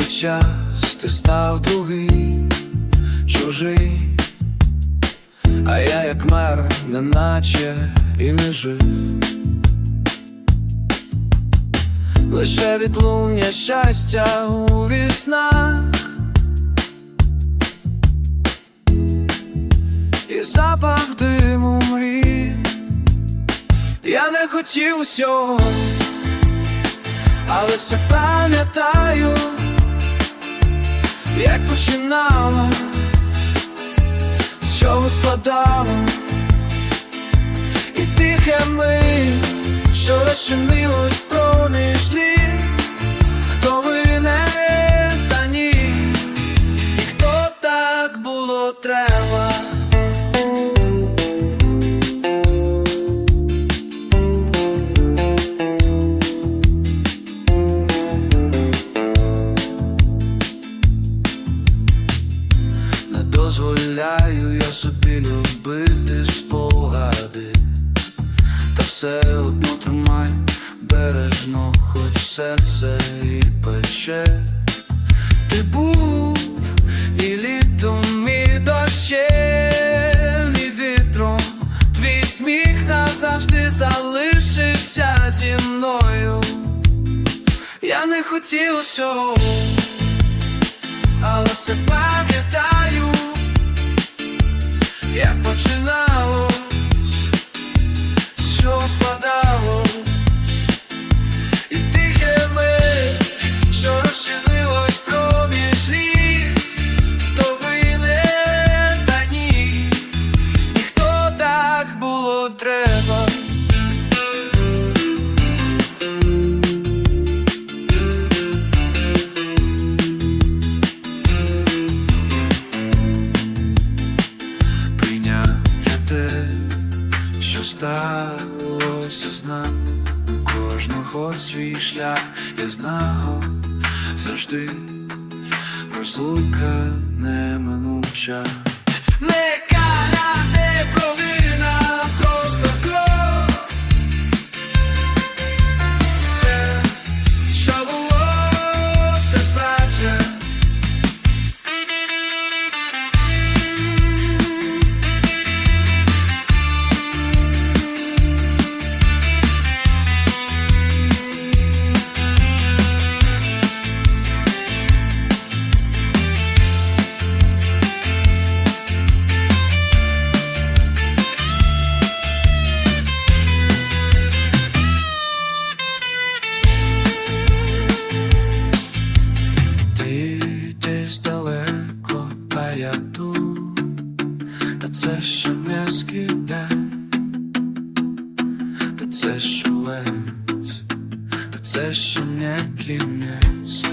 час ти став другий, чужий, а я як мер, неначе і не жив. Лише відлуння щастя у віснах. І запах диму мрій. Я не хотів усього, але все пам'ятаю, починала, з чого складала, і тихе ми, що розчинилось проміж літ, собі любити спогади, та все одно тримай бережно, хоч серце і пече. Ти був і літом, і дощем, і вітром, твій сміх назавжди залишився зі мною. Я не хотів усього але все пам'ятаю, як починалось, що сталося з нами. Кожного свій шлях я знав завжди розлука неминуча. Не це що не скиде, та це що лець, та це що не кінець.